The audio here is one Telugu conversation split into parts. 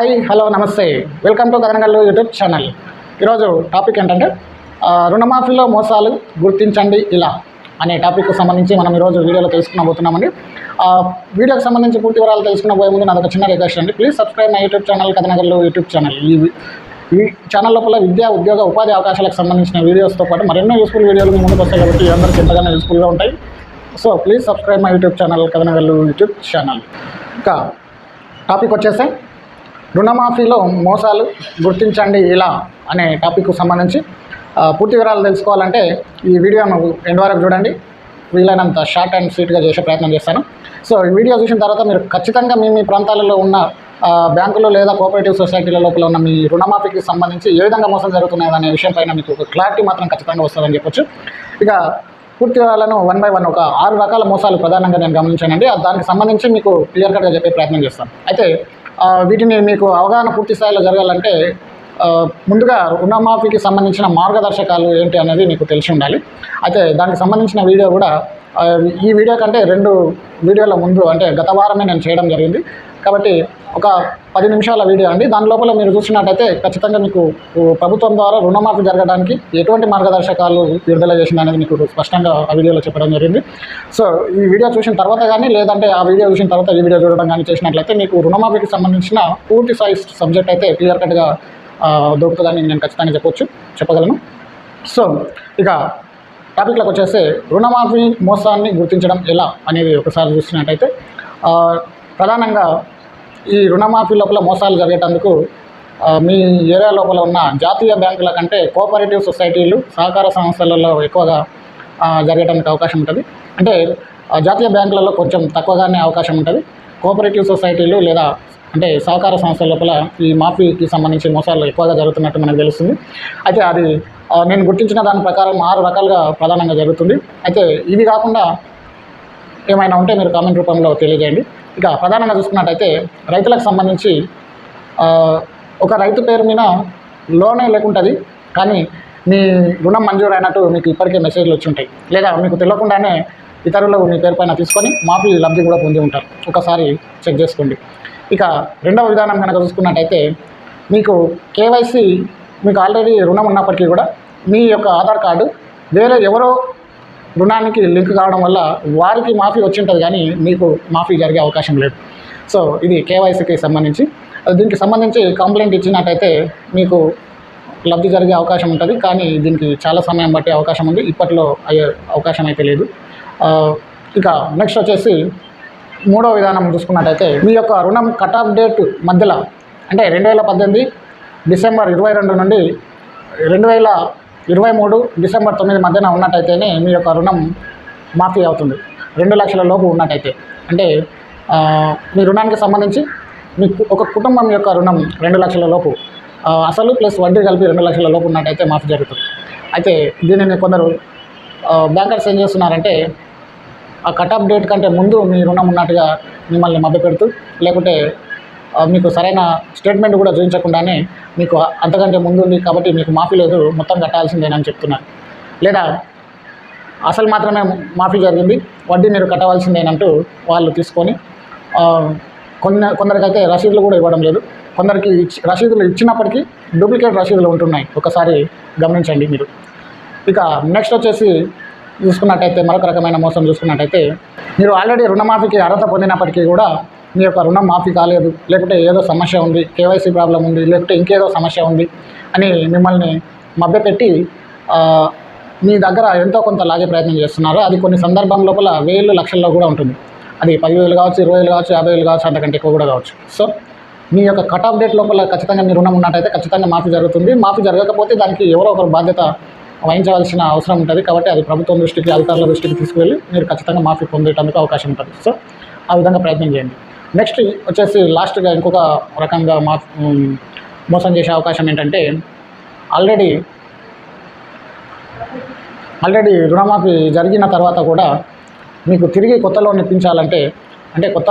Hi hello namaste. Welcome to Kathanagallu YouTube channel. ఈరోజు టాపిక్ ఏంటంటే రుణమాఫీలో మోసాలు గుర్తించండి ఇలా అనే టాపిక్కి సంబంధించి మనం ఈరోజు వీడియోలో తెలుసుకునబోతున్నామండి. పోతున్నామండి వీడియోకి సంబంధించి పూర్తి వివరాలు తెలుసుకునబోయే ముందు నాదొక చిన్న రిక్వెస్ట్ అండి. Please subscribe my YouTube channel Kathanagallu YouTube channel ఈ ఈ ఛానల్ లోపల విద్యా ఉద్యోగ ఉపాధి అవకాశాలకు సంబంధించిన వీడియోస్తో పాటు మరెన్నో యూస్ఫుల్ వీడియోలు మీ ముందుకు వస్తాయి కాబట్టి అందరికీ ఎంతగానో యూస్ఫుల్గా ఉంటాయి. So please subscribe my YouTube channel Kathanagallu YouTube channel ఇంకా టాపిక్ వచ్చేస్తే రుణమాఫీలో మోసాలు గుర్తించండి ఇలా అనే టాపిక్కు సంబంధించి పూర్తి వివరాలు తెలుసుకోవాలంటే ఈ వీడియోను ఎండ్ వరకు చూడండి. వీలైనంత షార్ట్ అండ్ స్వీట్గా చేసే ప్రయత్నం చేస్తాను. సో ఈ వీడియో చూసిన తర్వాత మీరు ఖచ్చితంగా మీ మీ ప్రాంతాలలో ఉన్న బ్యాంకులో బ్యాంకులు లేదా కోఆపరేటివ్ సొసైటీల లోపల ఉన్న మీ రుణమాఫీకి సంబంధించి ఏ విధంగా మోసం జరుగుతున్నాయి అనే విషయం మీకు ఒక క్లారిటీ మాత్రం ఖచ్చితంగా వస్తుందని చెప్పొచ్చు. ఇక పూర్తి వివరాలను వన్ బై వన్ ఒక ఆరు రకాల మోసాలు ప్రధానంగా నేను గమనించానండి. దానికి సంబంధించి మీకు క్లియర్ కట్గా చెప్పే ప్రయత్నం చేస్తాను. అయితే వీటిని మీకు అవగాహన పూర్తి స్థాయిలో జరగాలంటే ముందుగా రుణమాఫీకి సంబంధించిన మార్గదర్శకాలు ఏంటి అనేది మీకు తెలిసి ఉండాలి. అయితే దానికి సంబంధించిన వీడియో కూడా ఈ వీడియో కంటే రెండు వీడియోల ముందు అంటే గత వారమే నేను చేయడం జరిగింది. కాబట్టి ఒక పది నిమిషాల వీడియో అండి. దాని లోపల మీరు చూసినట్టయితే ఖచ్చితంగా మీకు ప్రభుత్వం ద్వారా రుణమాఫీ జరగడానికి ఎటువంటి మార్గదర్శకాలు విడుదల చేసింది అనేది మీకు స్పష్టంగా ఆ వీడియోలో చెప్పడం జరిగింది. సో ఈ వీడియో చూసిన తర్వాత కానీ లేదంటే ఆ వీడియో చూసిన తర్వాత ఈ వీడియో చూడడం కానీ చేసినట్లయితే మీకు రుణమాఫీకి సంబంధించిన పూర్తి సైజ్ సబ్జెక్ట్ అయితే క్లియర్ కట్గా దొరుకుతుందని నేను ఖచ్చితంగా చెప్పొచ్చు చెప్పగలను. సో ఇక టాపిక్లోకి వచ్చేస్తే రుణమాఫీ మోసాన్ని గుర్తించడం ఎలా అనేది ఒకసారి చూసినట్టయితే ప్రధానంగా ఈ రుణమాఫీ లోపల మోసాలు జరిగేటందుకు మీ ఏరియా లోపల ఉన్న జాతీయ బ్యాంకుల కంటే కోఆపరేటివ్ సొసైటీలు సహకార సంస్థలలో ఎక్కువగా జరగడానికి అవకాశం ఉంటుంది. అంటే జాతీయ బ్యాంకులలో కొంచెం తక్కువగానే అవకాశం ఉంటుంది. కోఆపరేటివ్ సొసైటీలు లేదా అంటే సహకార సంస్థల లోపల ఈ మాఫీకి సంబంధించి మోసాలు ఎక్కువగా జరుగుతున్నట్టు మనకు తెలుస్తుంది. అయితే అది నేను గుర్తించిన దాని ప్రకారం ఆరు రకాలుగా ప్రధానంగా జరుగుతుంది. అయితే ఇవి కాకుండా ఏమైనా ఉంటే మీరు కామెంట్ రూపంలో తెలియజేయండి. ఇక ప్రధానంగా చూసుకున్నట్టయితే రైతులకు సంబంధించి ఒక రైతు పేరు మీద లోనే లేకుంటుంది కానీ మీ రుణం మంజూరు అయినట్టు మీకు ఇప్పటికే మెసేజ్లు వచ్చి ఉంటాయి. లేదా మీకు తెలియకుండానే ఇతరులు మీ పేరు పైన తీసుకొని మాఫీ లబ్ధి కూడా పొంది ఉంటారు. ఒకసారి చెక్ చేసుకోండి. ఇక రెండవ విధానం కనుక చూసుకున్నట్టయితే మీకు కేవైసీ మీకు ఆల్రెడీ రుణం ఉన్నప్పటికీ కూడా మీ యొక్క ఆధార్ కార్డు వేరే ఎవరో రుణానికి లింక్ కావడం వల్ల వారికి మాఫీ వచ్చి ఉంటుంది కానీ మీకు మాఫీ జరిగే అవకాశం లేదు. సో ఇది కేవైసీకి సంబంధించి. దీనికి సంబంధించి కంప్లైంట్ ఇచ్చినట్టయితే మీకు లబ్ధి జరిగే అవకాశం ఉంటుంది. కానీ దీనికి చాలా సమయం పట్టే అవకాశం ఉంది. ఇప్పట్లో అయ్యే అవకాశం అయితే లేదు. ఇక నెక్స్ట్ వచ్చేసి మూడో విధానం చూసుకున్నట్టయితే మీ యొక్క రుణం కట్ ఆఫ్ డేట్ మధ్యలో అంటే రెండు వేల పద్దెనిమిది డిసెంబర్ ఇరవై రెండు నుండి రెండు వేల ఇరవై మూడు డిసెంబర్ తొమ్మిది మధ్యన ఉన్నట్టయితేనే మీ యొక్క రుణం మాఫీ అవుతుంది. రెండు లక్షల లోపు ఉన్నట్టయితే. అంటే మీ రుణానికి సంబంధించి మీ ఒక కుటుంబం యొక్క రుణం రెండు లక్షల లోపు అసలు ప్లస్ వడ్డీ కలిపి రెండు లక్షల లోపు ఉన్నట్టయితే మాఫీ జరుగుతుంది. అయితే దీనిని కొందరు బ్యాంకర్స్ ఏం చేస్తున్నారంటే ఆ కట్ ఆఫ్ డేట్ కంటే ముందు మీ రుణం ఉన్నట్టుగా మిమ్మల్ని మభ్యపెడుతూ లేకుంటే మీకు సరైన స్టేట్మెంట్ కూడా చూపించకుండానే మీకు అంతకంటే ముందు ఉంది కాబట్టి మీకు మాఫీ లేదు మొత్తం కట్టాల్సిందేనని చెప్తున్నారు. లేదా అసలు మాత్రమే మాఫీ జరిగింది వడ్డీ మీరు కట్టవలసిందేనంటూ వాళ్ళు తీసుకొని ఆ, కొన్ని కొందరికైతే రసీదులు కూడా ఇవ్వడం లేదు. కొందరికి రసీదులు ఇచ్చినప్పటికీ డూప్లికేట్ రసీదులు ఉంటున్నాయి. ఒకసారి గమనించండి మీరు. ఇక నెక్స్ట్ వచ్చేసి చూసుకున్నట్టయితే మరొక రకమైన మోసం చూసుకున్నట్టయితే మీరు ఆల్రెడీ రుణమాఫీకి అర్హత పొందినప్పటికీ కూడా మీ యొక్క రుణం మాఫీ కాలేదు లేకుంటే ఏదో సమస్య ఉంది కేవైసీ ప్రాబ్లం ఉంది లేకుంటే ఇంకేదో సమస్య ఉంది అని మిమ్మల్ని మభ్యపెట్టి మీ దగ్గర ఎంతో కొంత లాగే ప్రయత్నం చేస్తున్నారు. అది కొన్ని సందర్భం లోపల వేలు లక్షల్లో కూడా ఉంటుంది. అది పదివేలు కావచ్చు ఇరవై వేలు కావచ్చు యాభై వేలు కావచ్చు అంతకంటే ఎక్కువ కూడా కావచ్చు. సో మీ యొక్క కట్ ఆఫ్ డేట్ లోపల ఖచ్చితంగా మీ రుణం ఉన్నట్టయితే ఖచ్చితంగా మాఫీ జరుగుతుంది. మాఫీ జరగకపోతే దానికి ఎవరో ఒకరు బాధ్యత వహించవలసిన అవసరం ఉంటుంది. కాబట్టి అది ప్రభుత్వం దృష్టికి అధికారుల దృష్టికి తీసుకువెళ్ళి మీరు ఖచ్చితంగా మాఫీ పొందేటందుకు అవకాశం ఉంటుంది. సో ఆ విధంగా ప్రయత్నం చేయండి. నెక్స్ట్ వచ్చేసి లాస్ట్గా ఇంకొక రకంగా మా మోసం చేసే అవకాశం ఏంటంటే ఆల్రెడీ ఆల్రెడీ రుణమాఫీ జరిగిన తర్వాత కూడా మీకు తిరిగి కొత్త లోన్ ఇప్పించాలంటే అంటే కొత్త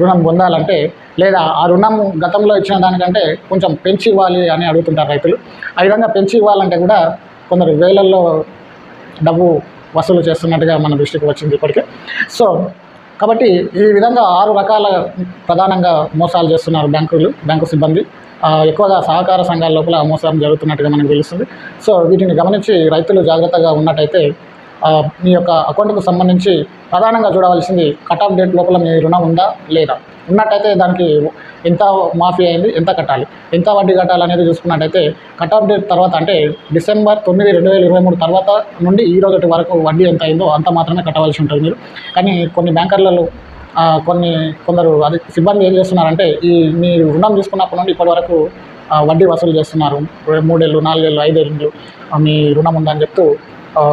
రుణం పొందాలంటే లేదా ఆ రుణం గతంలో ఇచ్చిన దానికంటే కొంచెం పెంచి ఇవ్వాలి అని అడుగుతుంటారు రైతులు. ఆ విధంగా పెంచి ఇవ్వాలంటే కూడా కొందరు వేలల్లో డబ్బు వసూలు చేస్తున్నట్టుగా మన దృష్టికి వచ్చింది ఇప్పటికే. సో కాబట్టి ఈ విధంగా ఆరు రకాల ప్రధానంగా మోసాలు చేస్తున్నారు బ్యాంకులు బ్యాంకు సిబ్బంది. ఎక్కువగా సహకార సంఘాల లోపల మోసం జరుగుతున్నట్టుగా మనకు తెలుస్తుంది. సో వీటిని గమనించి రైతులు జాగ్రత్తగా ఉన్నట్టయితే మీ యొక్క అకౌంట్కు సంబంధించి ప్రధానంగా చూడవలసింది కట్ ఆఫ్ డేట్ లోపల మీ రుణం ఉందా లేదా? ఉన్నట్టయితే దానికి ఎంత మాఫీ అయింది ఎంత కట్టాలి ఎంత వడ్డీ కట్టాలి అనేది చూసుకున్నట్టయితే కట్ ఆఫ్ డేట్ తర్వాత అంటే డిసెంబర్ తొమ్మిది రెండు వేల ఇరవై మూడు తర్వాత నుండి ఈ రోజు వరకు వడ్డీ ఎంత అయిందో అంత మాత్రమే కట్టవలసి ఉంటుంది మీరు. కానీ కొన్ని బ్యాంకర్లలో కొన్ని కొందరు అది సిబ్బంది ఏం చేస్తున్నారంటే ఈ మీ రుణం తీసుకున్నప్పటి నుండి ఇప్పటి వరకు వడ్డీ వసూలు చేస్తున్నారు. మూడేళ్ళు నాలుగేళ్ళు ఐదేళ్ళు మీ రుణం ఉందని చెప్తూ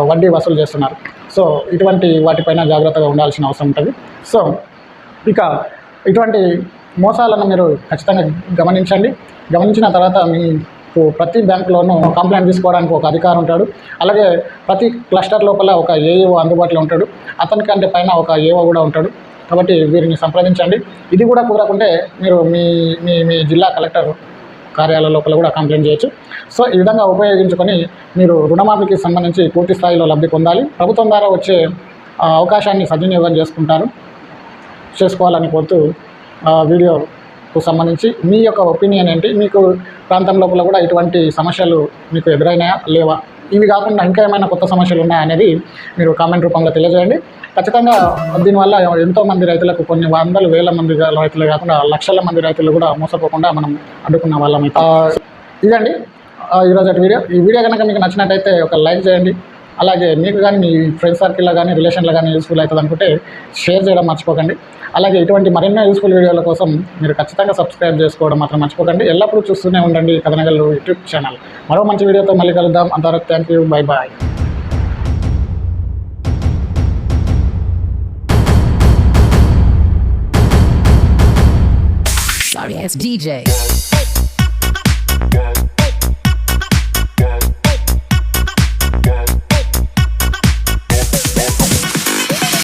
వడ్డీ వసూలు చేస్తున్నారు. సో ఇటువంటి వాటిపైన జాగ్రత్తగా ఉండాల్సిన అవసరం ఉంటుంది. సో ఇక ఇటువంటి మోసాలను మీరు ఖచ్చితంగా గమనించండి. గమనించిన తర్వాత మీకు ప్రతి బ్యాంకులోనూ కంప్లైంట్ తీసుకోవడానికి ఒక అధికారి ఉంటాడు. అలాగే ప్రతి క్లస్టర్ లోపల ఒక ఏఏఓ అందుబాటులో ఉంటాడు. అతనికంటే పైన ఒక ఏఓ కూడా ఉంటాడు. కాబట్టి వీరిని సంప్రదించండి. ఇది కూడా కుదరకుంటే మీరు మీ మీ మీ జిల్లా కలెక్టర్ కార్యాలయ లోపల కూడా కంప్లైంట్ చేయొచ్చు. సో ఈ విధంగా ఉపయోగించుకొని మీరు రుణమాఫీకి సంబంధించి పూర్తి స్థాయిలో లబ్ధి పొందాలి. ప్రభుత్వం ద్వారా వచ్చే అవకాశాన్ని సద్వినియోగం చేసుకుంటారు. చేసుకోవాలని కోరుతూ వీడియోకు సంబంధించి మీ యొక్క ఒపీనియన్ ఏంటి? మీకు ప్రాంతం లోపల కూడా ఇటువంటి సమస్యలు మీకు ఎదురైనాయా? లేవా? ఇవి కాకుండా ఇంకా ఏమైనా కొత్త సమస్యలు ఉన్నాయా అనేది మీరు కామెంట్ రూపంలో తెలియజేయండి. ఖచ్చితంగా దీనివల్ల ఎంతోమంది రైతులకు కొన్ని వందల వేల మంది రైతులు కాకుండా లక్షల మంది రైతులు కూడా మోసపోకుండా మనం అడ్డుకున్న వాళ్ళం ఇదండి. ఈరోజు వీడియో. ఈ వీడియో కనుక మీకు నచ్చినట్టయితే ఒక లైక్ చేయండి. అలాగే మీకు కానీ మీ ఫ్రెండ్ సర్కిల్లో కానీ రిలేషన్లో కానీ యూస్ఫుల్ అవుతుంది అనుకుంటే షేర్ చేయడం మర్చిపోకండి. అలాగే ఇటువంటి మరెన్నో యూస్ఫుల్ వీడియోల కోసం మీరు ఖచ్చితంగా సబ్స్క్రైబ్ చేసుకోవడం మాత్రం మర్చిపోకండి. ఎల్లప్పుడూ చూస్తూనే ఉండండి కథనగలు యూట్యూబ్ ఛానల్ మరో మంచి వీడియోతో మళ్ళీ కలుద్దాం. అంతవరకు thank you bye bye Sorry DJ.